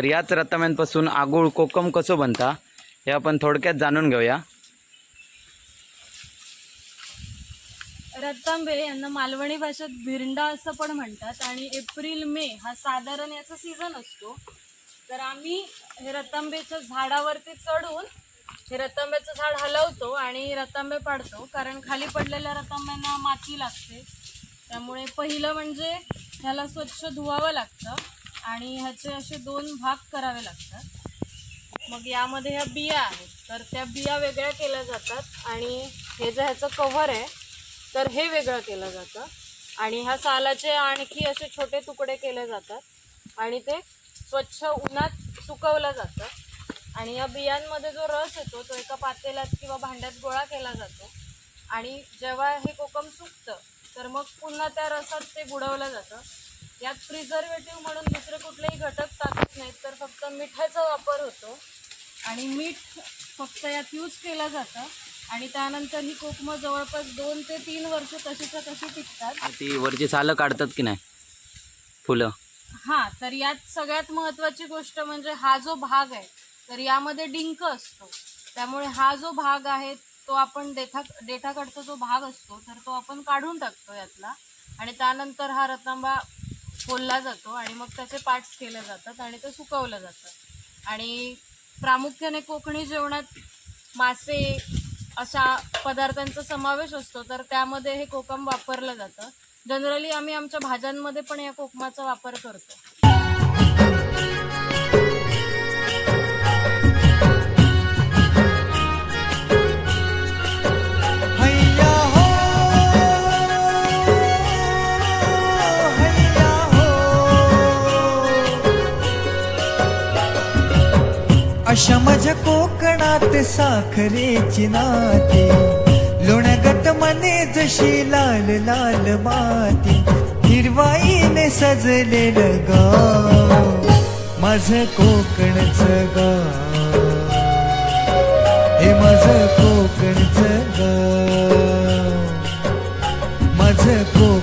तर याच रताम्यांपासून आगूळ कोकम कसं बनता हे आपण थोडक्यात जाणून घेऊया. रत्तांबे यांना मालवणी भाषेत भिरंडा असं पण म्हणतात आणि एप्रिल मे हा साधारण याचा सीझन असतो. तर आम्ही हे रतांबेच्या झाडावरती चढून हे रतांब्याचं झाड हलवतो आणि रतांबे पाडतो कारण खाली पडलेल्या रतांब्यांना माती लागते. त्यामुळे पहिलं म्हणजे ह्याला स्वच्छ धुवावं लागतं. आणि ह्याचे असे दोन भाग करावे लागतात. मग यामध्ये ह्या बिया आहेत. तर त्या बिया वेगळ्या केल्या जातात आणि हे जे ह्याचं कव्हर आहे तर हे वेगळं केलं जातं. आणि ह्या सालाचे आणखी असे छोटे तुकडे केले जातात आणि ते स्वच्छ उन्हात सुकवलं जातं. आणि या बियांमध्ये जो रस येतो तो एका पातेल्यात किंवा भांड्यात गोळा केला जातो. आणि जेव्हा हे कोकम सुकतं तर मग पुन्हा त्या रसात ते बुडवलं जातं. यात प्रिझर्वेटिव्ह म्हणून दुसरे कुठलेही घटक टाकत नाहीत तर फक्त मिठाचा वापर होतो. आणि मीठ फक्त यात यूज केलं जातं. आणि त्यानंतर ही कोकमं जवळपास दोन ते तीन वर्ष तशीच्या तशी टिकतात. ती वरची सालं काढतात की नाही? फुलं? हां तर यात सगळ्यात महत्त्वाची गोष्ट म्हणजे हा जो भाग आहे तर यामध्ये डिंक असतो. त्यामुळे हा जो भाग आहे तो आपण डेठा डेठाकडचा जो भाग असतो तर तो आपण काढून टाकतो यातला. आणि त्यानंतर हा रतांबा खोलला जातो आणि मग त्याचे पार्ट्स केले जातात आणि ते सुकवलं जातं. आणि प्रामुख्याने कोकणी जेवणात मासे अशा पदार्थांचा समावेश असतो तर त्यामध्ये हे कोकम वापरलं जातं. जनरली आम्ही आमच्या भाज्यांमध्ये पण या कोकमाचा वापर करतो. अशा माझ्या कोकणात साखरेची नाती. लोणगत मने जशी लाल लाल माती. हिरवाईने सजलेलं गाव. माझं कोकणच गाव. हे माझं कोकणच गाव. माझं कोकण